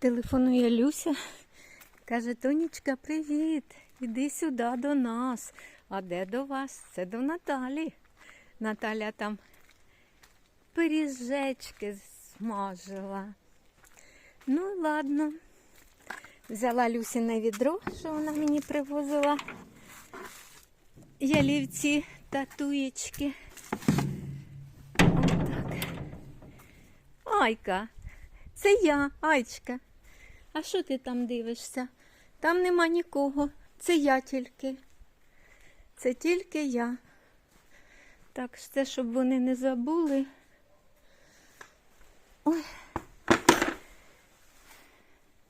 Телефонує Люся. Каже, Тонічка, привіт. Іди сюди до нас. А де до вас? Це до Наталі. Наталя там пиріжечки смажила. Ну, ладно. Взяла Люсіне відро, що вона мені привозила. Ялівці татуєчки. Отак. Айка, це я, Айчка. А що ти там дивишся? Там нема нікого. Це я тільки. Це тільки я. Так, це, щоб вони не забули. Ой.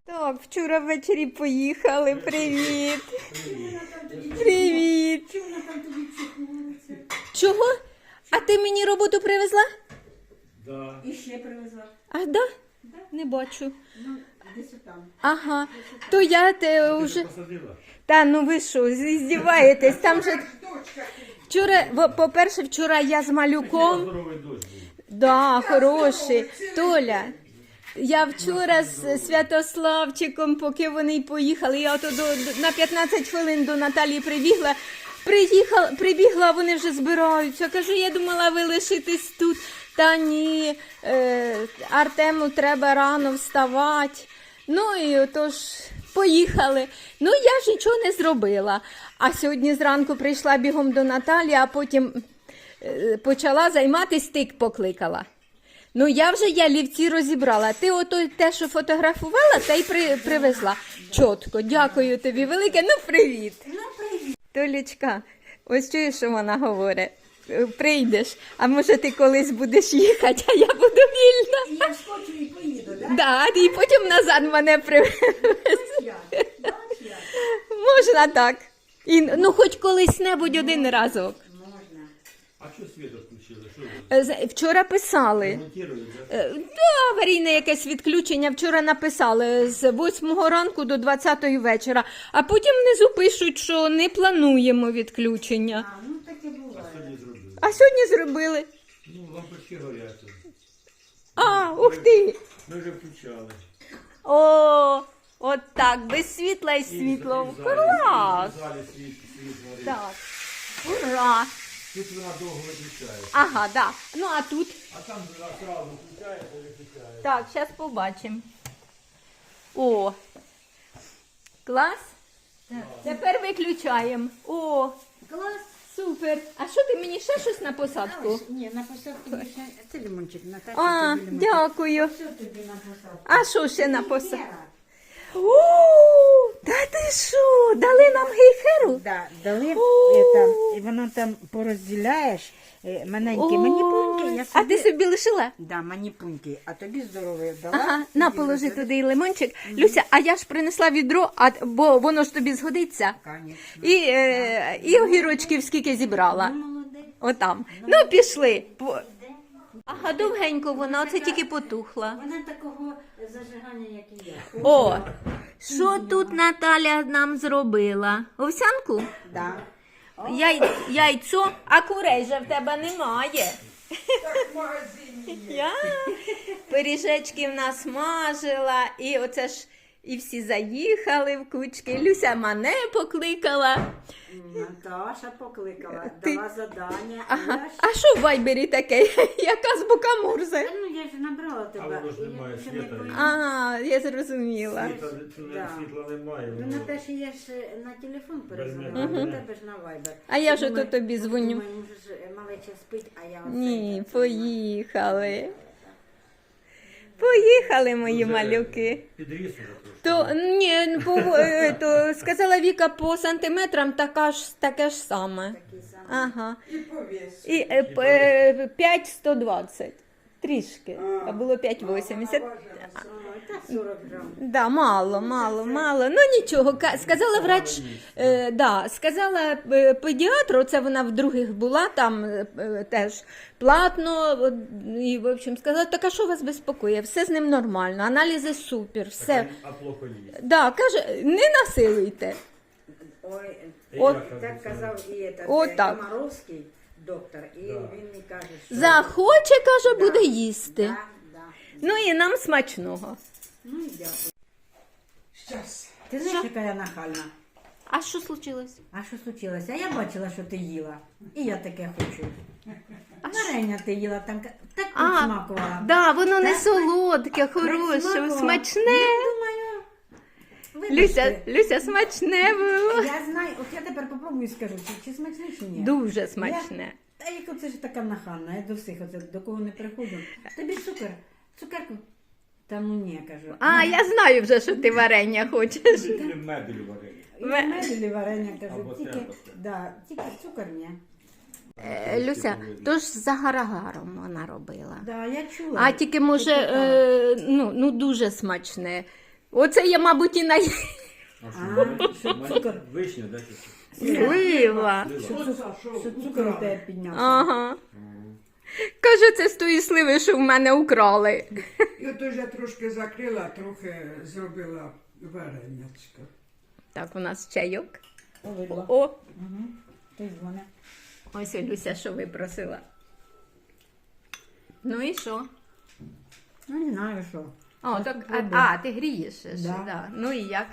Так, вчора ввечері поїхали. Привіт. Привіт. Чого? А ти мені роботу привезла? Да. І ще привезла. А, да? Не бачу. Ну, там. Ага. То я те вже. вже посадила? Та ну ви що, здіваєтесь? Там же. Вчора, во- по-перше, вчора я з малюком. Здоровий дощ був. Да, хороший. Толя. Я вчора з Святославчиком, поки вони й поїхали, я ото до, до- на 15 хвилин до Наталії прибігла. Приїхала, прибігла, вони вже збираються. Кажу, я думала, ви лишитесь тут. Та ні, е, Артему треба рано вставати. Ну і отож поїхали. Ну я ж нічого не зробила. А сьогодні зранку прийшла бігом до Наталі, а потім е, почала займатися, тик покликала. Ну я вже ялівці розібрала. Ти ото те, що фотографувала, те й при, привезла. Чотко, дякую тобі велике. Ну, привіт. Ну, привіт. Толічка, ось чуєш, що вона говорить. Прийдеш, а може ти колись будеш їхати, а я буду вільна. І я скочу і поїду, так? Да, і потім назад мене привез. Я. Бач я. Можна так. І, ну, хоч колись-небудь один разок. Можна. А що світ відключили? Що? Е, Вчора писали. Да? Е, Да, аварійне якесь відключення. Вчора написали з 8 ранку до 20 вечора, а потім внизу пишуть, що не плануємо відключення. А, ну таке буває. Сьогодні зробили. А сьогодні зробили. Ну, лампочки горять. А, ух ти! Ми вже включали. О, от так, без світла і І світло. в залі- Клас! В залі світ, світ горить. Так. Ура! Тут вона довго виключає. Ага, да. Ну а тут. А там вона одразу включає і виключає. Так, зараз побачимо. О. Клас. Тепер виключаємо. О, Клас. Супер. А що ти мені ще щось на посадку? Ні, на посадку ще Це лимончик, Наташа. А, тобі лимончик. дякую. Що тобі на посадку? А що ще на посадку? Гейхера. О, та ти що? Дали нам гейхеру? Да, дали, О. это, і воно там порозділяєш, е, маленькі маніпуньки, я А ти собі лишила? Да, маніпуньки, а тобі здоров'я дала. Ага, на положи туди і лимончик. Люся, а я ж принесла відро, а, бо воно ж тобі згодиться. Конечно. І, е, і огірочків скільки зібрала. Ну. Отам. Ну, пішли. По- Ага, довгенько вона, оце тільки потухла. Вона такого зажигання, як і я. О, що тут Наталя нам зробила? Овсянку? Да. Яй, яйцо, а курей же в тебе немає. Я пиріжечки в нас мажила, і оце ж і всі заїхали в кучки. Люся мене покликала. Наташа покликала, Ти- дала задання. Ага. Я ж... А що в вайбері таке? Яка з бока Мурзе? Ну, я ж набрала тебе. воно ж я світа. А, я зрозуміла. Світла, світла, Да. світла немає. Ну, воно- Наташі, я ж е, на телефон перезвонила, Мгм. до тебе ж на вайбер. А я ж ото тобі дзвоню. Думаю, може ж е, малеча спить, а я оце... Ні, поїхали. Поїхали, мої Вже малюки. Підріс уже. То ні, по, е, то, сказала Віка по сантиметрам така ж, таке ж саме. Такий самий. Ага. І е, п- е, 5,120. Трішки. А було 5,80. А, Та 40 грам. Да, мало, мало, мало. Ну нічого. Ка- Сказала врач, е, да, сказала е, педіатру, це вона в других була, там е, е, теж платно. от, І, в общем, сказала, так а що вас безпокоїть? Все з ним нормально, аналізи супер, все. А плохо їсть. Да, каже, не насилуйте. Ой, От. так казав і этот, От е, так. Комаровський доктор, і Да. він мені каже, що... Захоче, каже, буде їсти. Да, да. Ну і нам смачного. Ну і дякую. Щас. Ти знаєш, Що? яка я нахальна? А що случилось? А що случилося? Я бачила, що ти їла. І я таке хочу. Варення ти їла там, ка- так А, підсмакувала. Да, воно не солодке, хороше, смачне. Люся, Люся, смачне було. Я знаю, от я тепер попробую і скажу, чи, чи смачне, чи ні. Дуже смачне. Я, та як оце ж така нахальна, я до всіх оце, до кого не приходжу. Тобі цукор, цукерку. Та ну ні, кажу. А, я знаю вже, що ти варення хочеш. Или мебель варили. І Ве- медлі варення кажу, Або тільки, терпасте. да, тільки цукор ні. Е, Люся, то ж за гарагаром вона робила. Да, я чула. А тільки може, е, ну, ну дуже смачне. Оце я, мабуть, і на А що, цукор? Вишня, да? чи що? слива. Що, цукор, що цукор у тебе піднявся. Ага. Каже, це з тої сливи, що в мене украли. І от уже трошки закрила, трохи зробила варенячко. Так, у нас чайок. О, Угу. Ти дзвони. ось Люся, що випросила. Ну і що? Ну, не знаю, що. О, так, а, а, ти грієш ще, Да. да. Ну і як?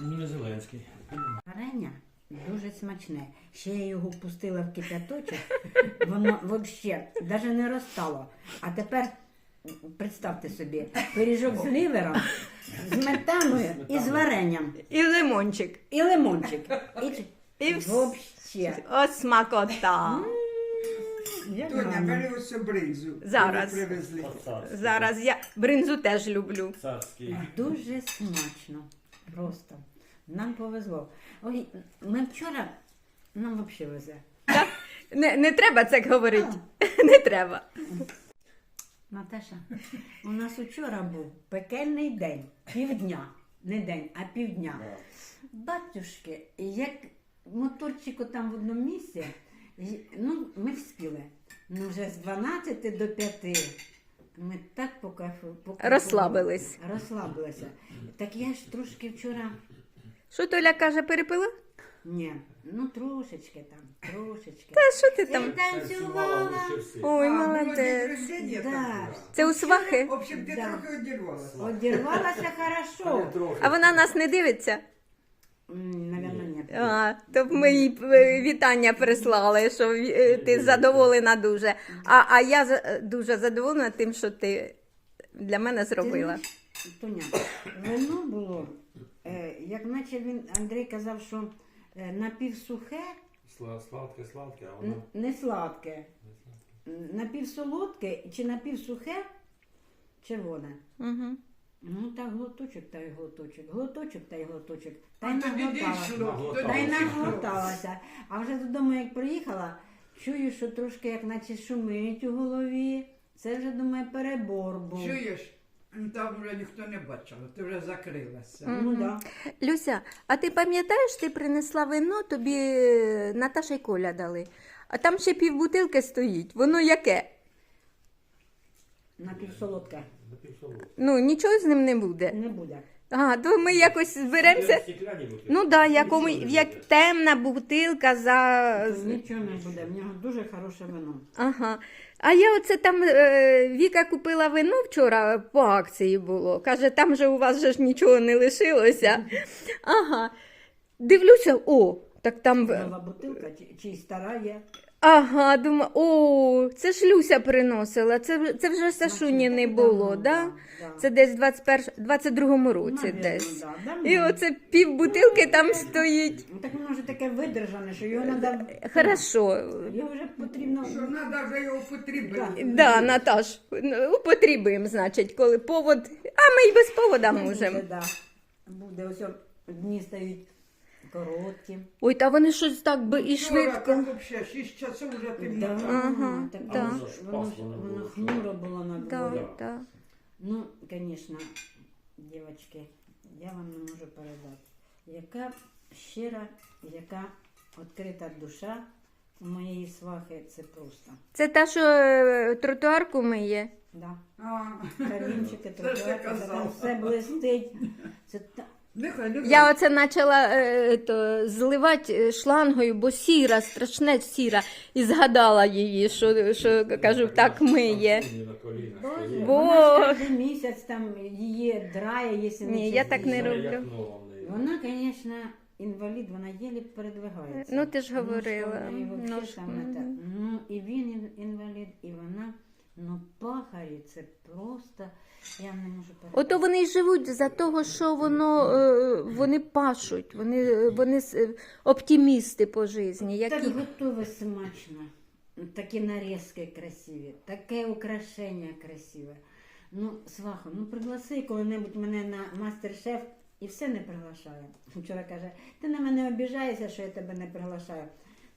Ну, не Зеленський. Варення дуже смачне. Ще я його пустила в кипяточок, воно взагалі навіть не розтало. А тепер представте собі, пиріжок з лівером, з метаною і з варенням. І лимончик. І лимончик. І, І вс- Вообще. О, смакота. Як Тоня, гарно. бери ось цю бринзу. Зараз. яку Привезли. Зараз я бринзу теж люблю. Царський. Дуже смачно. Просто. Нам повезло. Ой, ми вчора нам взагалі везе. Так? Не, не треба це говорити. Не треба. Наташа, у нас учора був пекельний день, півдня. Не день, а півдня. Батюшки, як моторчику там в одному місці, ну, ми вспіли. Ну, вже з 12 до 5 ми так по кафе, по Розслабились. Розслабилися. Так я ж трошки вчора. Що Толя каже, перепила? Ні, ну трошечки там, трошечки. Та що ти Я там? танцювала. Ой, молодець. Да. Це у свахи? В общем, ти Да. трохи одірвалася. Одірвалася хорошо. А вона нас не дивиться? М, Наверно. А, то б ми їй е, вітання прислали, що е, ти задоволена дуже. А, а я дуже задоволена тим, що ти для мене зробила. Тоня, вино було, е, як наче він, Андрій казав, що напівсухе, Сладке, сладке, а воно... не сладке, напівсолодке чи напівсухе, червоне. Угу. Ну, та глоточок, та й глоточок, глоточок та й глоточок. Та й А наглоталася. Та й наглоталася. А вже додому, як приїхала, чую, що трошки як наче шумить у голові. Це вже, думаю, перебор був. Чуєш? Ну, Там вже ніхто не бачив, ти вже закрилася. Ну, да. Люся, а ти пам'ятаєш, ти принесла вино, тобі е, Наташа й Коля дали. А там ще півбутилки стоїть. Воно яке? Напівсолодке. Ну, нічого з ним не буде. Не буде. А, то ми якось зберемося. Ну да, якому, як темна бутилка за. Нічого не буде, в нього дуже хороше вино. Ага. А я оце там е, Віка купила вино вчора по акції було. Каже, там же у вас же ж нічого не лишилося. Ага. Дивлюся, о, так там. Нова бутилка чи, чи стара є. Ага, думаю, о, це ж Люся приносила. Це, це вже Сашуні не було, да? Це десь в 22-му році десь. І оце пів бутилки там стоїть. Ну, Так воно вже таке видержане, що його треба. Хорошо. Його вже потрібно. Що треба вже його потрібати. Да, Наташ, ну, употребуємо, значить, коли повод. А ми й без повода можемо. Буде ось дні стають короткі. Ой, та вони щось так би і Вчора швидко. взагалі 6 часов вже Да. Ага, так, да. воно, ж- воно, ж- Воно воно хмуро було на Да, дворі. да. Ну, звісно, дівчатки, я вам не можу передати, яка щира, яка відкрита душа у моєї свахи, це просто. Це та, що е, тротуарку миє. Да. А, Карінчики, Це ж ти тротуарки, казала. там все блистить. Це та... Нехай, нехай. Я оце почала е, то, зливати е, шлангою, бо сіра, страшне сіра, і згадала її, що, що кажу, так миє. Боже. стоїть. Кожен місяць там її драє, якщо не Ні, я так не роблю. Вона, звісно, інвалід, вона єлі передвигається. Ну, ти ж що говорила. Ну, ж, там это, мгм. ну, і він ін- інвалід, і вона, ну, пахарі, це просто, я не можу передати. Ото вони й живуть за того, що воно е, вони пашуть, вони, вони с- е, оптимісти по житті. Які... Так готове смачно. Такі нарізки красиві, таке украшення красиве. Ну, свахо, ну пригласи коли-небудь мене на мастер-шеф і все не приглашає. Вчора каже, ти на мене обіжаєшся, що я тебе не приглашаю.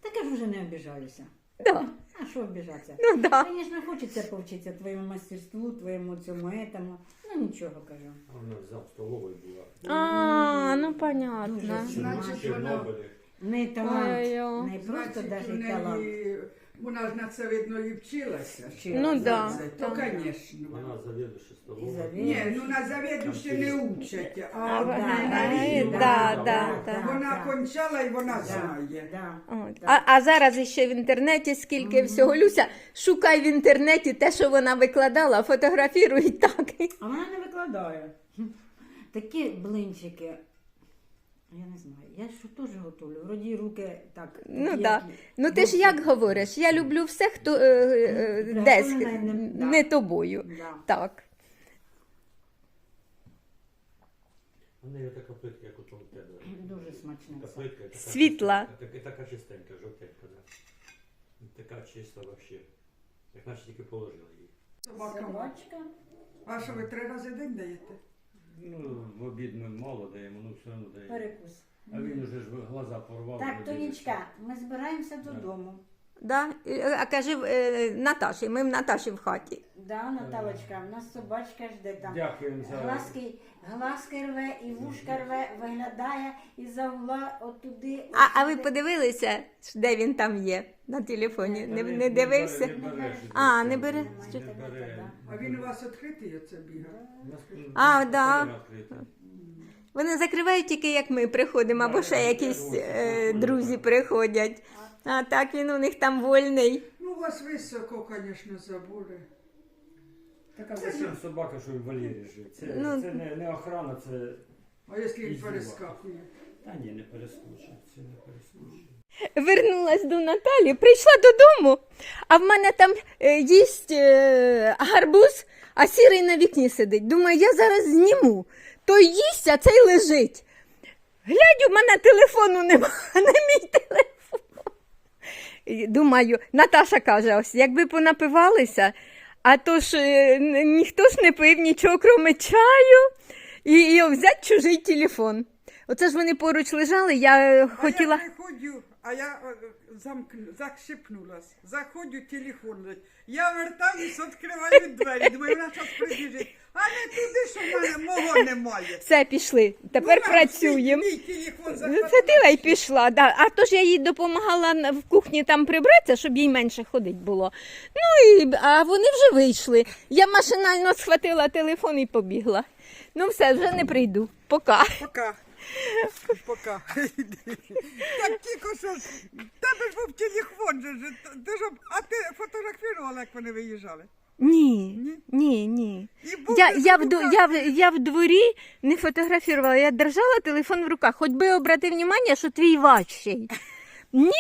Так я ж вже не обіжаюся. Да. А що обіжатися? Ну да. Звісно, хочеться повчитися твоєму мастерству, твоєму цьому етому. Ну нічого кажу. А Вона за столовою була. А, ну понятно. Значить, вона, Чорнобилі. Не талант, Ой-ой. не просто навіть талант. Вона ж на це видно і вчилася. Вчилася. Ну да, це, да. То, звісно. Вона завідуюча І столовою. Ні, ну на завідуще не учать, а А, вона да, на да, рівні. да, да, да. Вона кончала і вона Да, знає. да. От. А, а зараз ще в інтернеті скільки всього. Люся, шукай в інтернеті те, що вона викладала, фотографіруй так. А вона не викладає. Такі блинчики. Я не знаю, я що теж готовлю. Вроді руки так. Ну так. які- Ну ти ж як говориш? Я люблю все, хто е, е, десь не- да. тобою. Да. Так. У неї така плитка, як у тому тебе. Дуже смачне. Така плитка, така Світла. чистенька, Така, така чистенька, жовтенька, да. Така чиста вообще. Як наче тільки положила її. Собака. Собачка. А що ви три рази в день даєте? Ну, в обід ми мало даємо, ну все одно даємо. Перекус. А він уже ж глаза порвав. Так, Тонічка, ми збираємося додому. Да? Е, А кажи е, Наташі, ми в Наташі в хаті. Да, Наталочка, у нас собачка жде там. За Глазки, глазки рве і вушка рве, виглядає і за угла отуди. А, а ви подивилися, де він там є на телефоні? Не, не дивився? бере, не бере, А, не бере? Що? Не бере. А він у вас відкритий оце бігає? А, да. Вони закривають тільки як ми приходимо, або ще якісь е, друзі приходять. А так він у них там вольний. Ну, у вас високо, звісно, забули. Така зачем собака, що в вольєрі живе. Це, Ну, це не, не охрана, це. А якщо він Ізюма. перескакує? Та ні, не перескочить. Це не перескочить. Вернулась до Наталі, прийшла додому, а в мене там е, їсть е, гарбуз, а сірий на вікні сидить. Думаю, я зараз зніму. Той їсть, а цей лежить. Глядь, у мене телефону нема, не мій телефон. Думаю, Наташа каже, ось якби понапивалися, а то ж е, ніхто ж не пив нічого, крім чаю, і, і взяти чужий телефон. Оце ж вони поруч лежали, я е, хотіла. А я а я е, замкну, захшипнулась. Заходжу, телефон лежить. Я вертаюсь, відкриваю двері. Думаю, вона зараз прибіжить. А не туди, що в мене мого немає. Все, пішли. Тепер працюємо. Мій телефон захватила. Це ти й пішла, да. а то ж я їй допомагала на- в кухні там прибратися, щоб їй менше ходить було. Ну і а вони вже вийшли. Я машинально схватила телефон і побігла. Ну все, вже не прийду. Пока. Пока. Пока. так тільки що тебе ж був телефон, же, ж, ти ж, а ти фотографувала, як вони виїжджали? Ні, Ні? ні. Я, я, в, я, в, я в дворі не фотографувала, я держала телефон в руках. Хоч би обрати увагу, що твій важчий. Ні,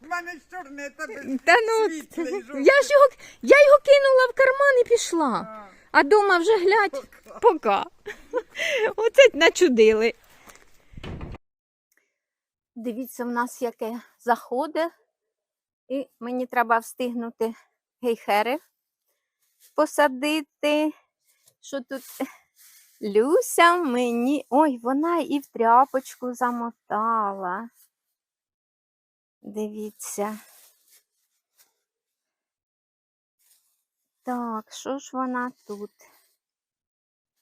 в мене ж чорне, тебе Та ну, світлий, жовтий. я ж його, я його кинула в карман і пішла. А дома вже глядь, пока. Оце начудили. Дивіться, в нас яке заходить. І мені треба встигнути гейхери посадити. Що тут? Люся мені. Ой, вона і в тряпочку замотала. Дивіться. Так, що ж вона тут?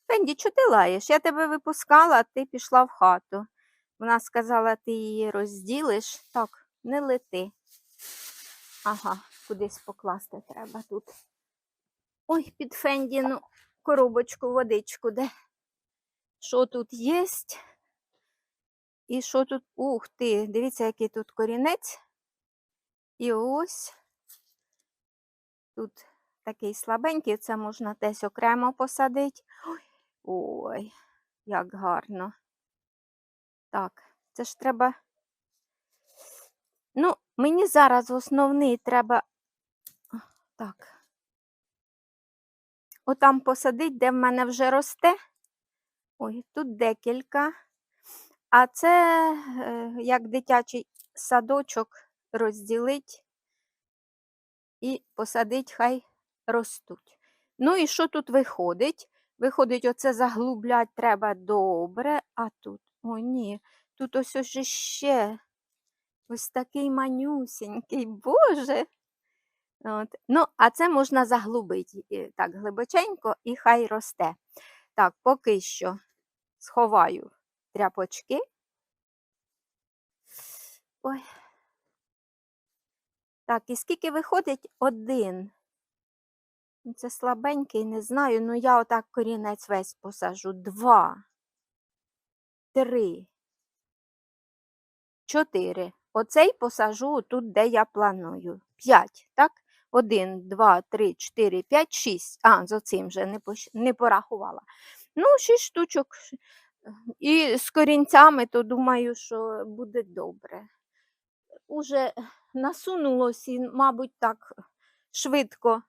Фенді, чого ти лаєш? Я тебе випускала, а ти пішла в хату. Вона сказала, ти її розділиш. Так, не лети. Ага, кудись покласти треба тут. Ой, під Фендіну коробочку, водичку, де? Що тут є? І що тут? Ух ти, дивіться, який тут корінець. І ось тут такий слабенький, це можна десь окремо посадити. Ой, як гарно. Так, це ж треба. Ну, мені зараз основний треба. Так. Отам посадить, де в мене вже росте. Ой, тут декілька. А це е, як дитячий садочок розділить і посадить, хай ростуть. Ну і що тут виходить? Виходить, оце заглублять треба добре, а тут, о ні, тут ось ось ще ось такий манюсінький, боже. От. Ну, а це можна заглубити е, так глибоченько і хай росте. Так, поки що сховаю тряпочки. Ой. Так, і скільки виходить? Один. Це слабенький, не знаю. Ну я отак корінець весь посажу. Два. Три. Чотири. Оцей посажу тут, де я планую. П'ять, так? Один, два, три, чотири, п'ять, шість. А, з оцим вже не, не порахувала. Ну, шість штучок. І з корінцями, то думаю, що буде добре. Уже насунулось і, мабуть, так швидко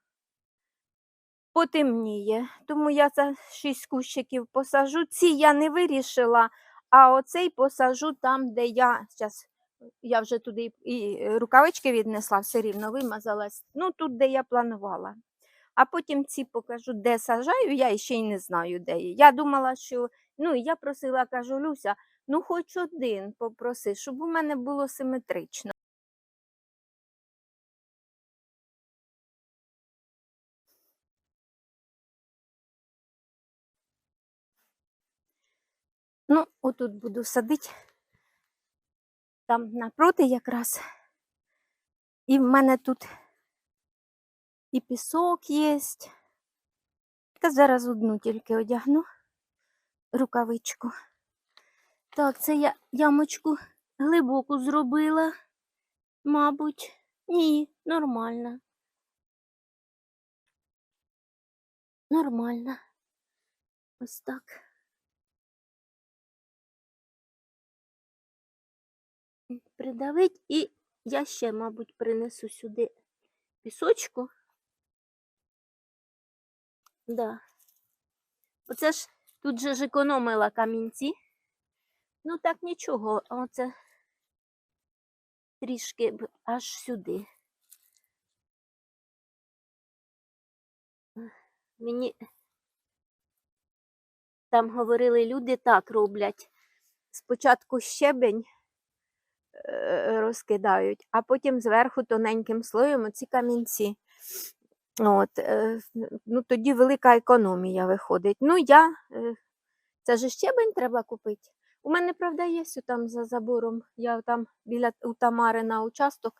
потемніє. Тому я за шість кущиків посажу. Ці я не вирішила, а оцей посажу там, де я. Зараз я вже туди і рукавички віднесла, все рівно вимазалась. Ну, тут, де я планувала. А потім ці покажу, де сажаю, я ще й не знаю, де є. Я думала, що ну, я просила, кажу, Люся, ну хоч один попроси, щоб у мене було симетрично. Ну, отут буду садити. Там напроти якраз. І в мене тут і пісок є. Та зараз одну тільки одягну рукавичку. Так, це я ямочку глибоку зробила, мабуть. Ні, нормально. Нормально. Ось так. Придавить і я ще, мабуть, принесу сюди пісочку. Да. Оце ж тут же ж економила камінці. Ну так нічого, оце трішки аж сюди. Мені там говорили, люди так роблять. Спочатку щебень розкидають, а потім зверху тоненьким слоєм оці камінці. От, е, ну, тоді велика економія виходить. Ну, я, е, це ж щебень треба купити. У мене, правда, є там за забором. Я там біля у Тамари на участок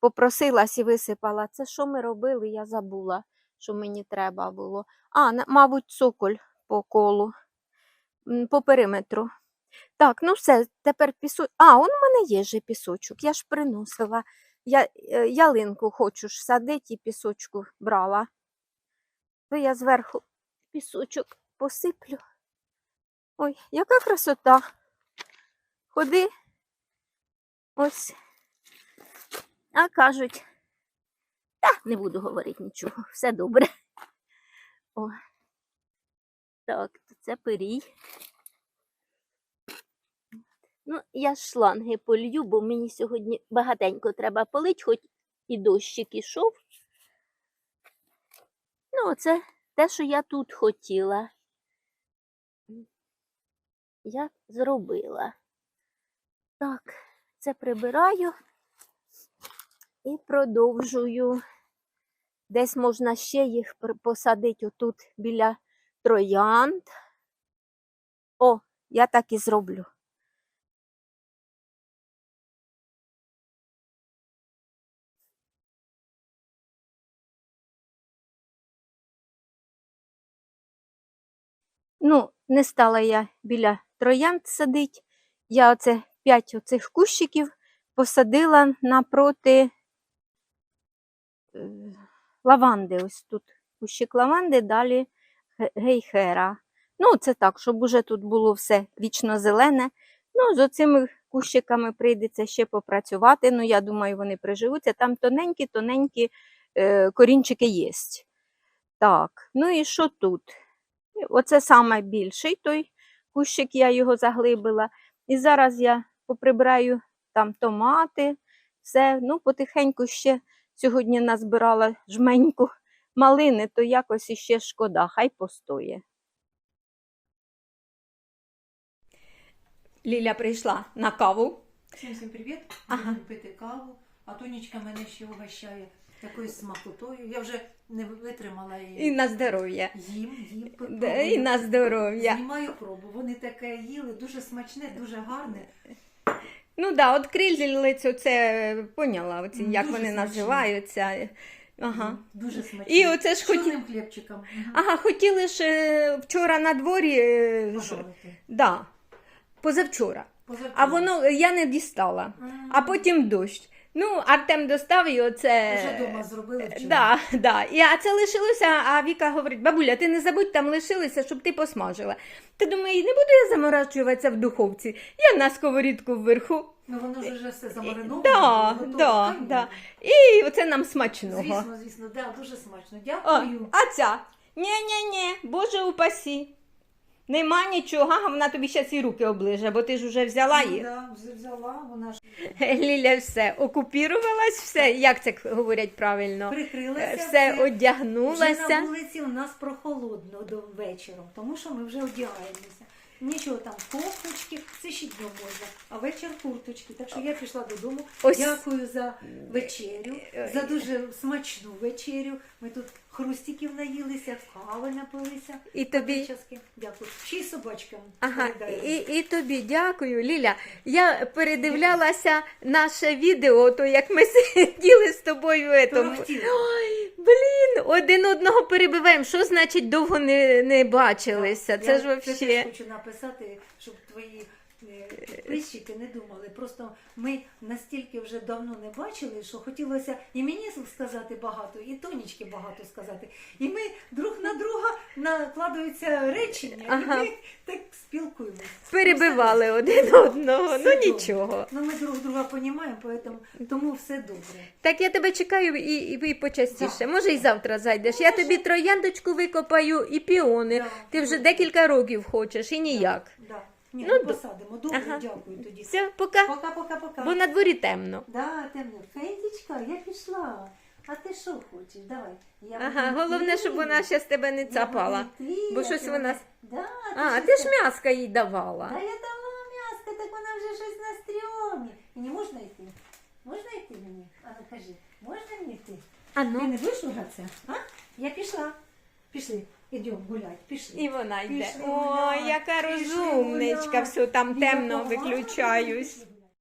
попросилась і висипала. Це що ми робили, я забула, що мені треба було. А, мабуть, цоколь по колу, по периметру. Так, ну все, тепер пісочок. А, он у мене є же пісочок, я ж приносила. Я е, ялинку хочу ж садити і пісочку брала. То я зверху пісочок посиплю. Ой, яка красота. Ходи. Ось. А кажуть, та не буду говорити нічого, все добре. О. Так, це пирій. Ну, я шланги полью, бо мені сьогодні багатенько треба полить, хоч і дощик ішов. Ну, це те, що я тут хотіла. Я зробила. Так, це прибираю і продовжую. Десь можна ще їх посадити отут біля троянд. О, я так і зроблю. Ну, не стала я біля троянд садить. Я оце п'ять оцих кущиків посадила напроти е, лаванди ось тут. кущик лаванди, далі гейхера. Ну, це так, щоб уже тут було все вічно зелене. Ну, з оцими кущиками прийдеться ще попрацювати. Ну, я думаю, вони приживуться. Там тоненькі-тоненькі е, корінчики є. Так, ну і що тут? Оце саме більший той кущик, я його заглибила. І зараз я поприбираю там томати, все. Ну, потихеньку ще сьогодні назбирала жменьку малини, то якось іще шкода, хай постоє. Ліля прийшла на каву. Всім всім привіт. Ага. Будемо пити каву, а Тонечка мене ще угощає якоюсь смакотою. Я вже не витримала її. І на здоров'я. Їм, їм пробую. І на здоров'я. Знімаю пробу. Вони таке їли, дуже смачне, дуже гарне. Ну да, от крильцю це поняла, оці, як дуже вони смачно. називаються. Ага. Дуже смачне. І оце ж З хоті... чорним хлібчиком. Мгм. Ага, хотіли ж е, вчора на дворі, е, ж- Пожарити. да, позавчора. Позавчора. А воно я не дістала. М. А потім дощ. Ну, Артем достав і оце. Вже вдома зробили вчора. Да, да. І, а це лишилося, а Віка говорить, бабуля, ти не забудь, там лишилося, щоб ти посмажила. Ти думаю, не буду я заморачуватися в духовці. Я на сковорідку вверху. Ну воно ж вже все замариновано. Да, да, да. І оце нам смачного. Звісно, звісно, да, дуже смачно. О, Дякую. а ця? Ні-ні-ні, Боже упасі. Нема нічого, а вона тобі зараз і руки оближе, бо ти ж вже взяла Ну, їх. да, вже взяла, вона ж Ліля все окупірувалась, все, як це говорять правильно? прикрилася. Е, Все Вже на одягнулася. вулиці у нас прохолодно до вечора, тому що ми вже одягаємося. Нічого там, кофточки, це ще днем можна, а вечір курточки. Так що я пішла додому. Ось. Дякую за вечерю, за дуже смачну вечерю. Ми тут хрустиків наїлися, кави напилися. І тобі. Патичаски. Дякую. Ще й собачкам. Ага, і, і тобі дякую, Ліля. Я передивлялася наше відео, то як ми сиділи з тобою. Ой, блін, один одного перебиваємо. Що значить довго не, не бачилися? Це Я ж взагалі. Написати, щоб твої підписчики не думали. Просто ми настільки вже давно не бачили, що хотілося і мені сказати багато, і Тонічки багато сказати. І ми друг на друга накладаються речення, Ага. і ми так спілкуємося. Перебивали один одного. Все Ну добре. нічого. Ну ми друг друга розуміємо, поэтому, тому все добре. Так я тебе чекаю і, і, і почастіше. Да. Може, і завтра зайдеш. Я тобі трояндочку викопаю і піони. Да. Ти вже декілька років хочеш і ніяк. Да. Ні, Ну, ну, посадимо. Добре, Ага. дякую тоді. Все, пока. Пока-пока-пока. Бо на дворі темно. Да, темно. Федічка, я пішла. А ти що хочеш? Давай. Я Ага, буду головне, щоб вона ще з тебе не цапала. буду йти, Бо а щось вона- Да, А, щось ти ж м'яска їй давала. Та я давала м'яско, так вона вже щось на стрьомі. Мені можна йти? Можна йти мені? А ну кажи, можна мені йти? А Ти ну. не будеш ругатися? А? Я пішла. Пішли. Ідемо гулять, пішли. І вона йде. Пішли О, гуляти, яка пішли розумничка, гуляти. все там темно виключаюсь.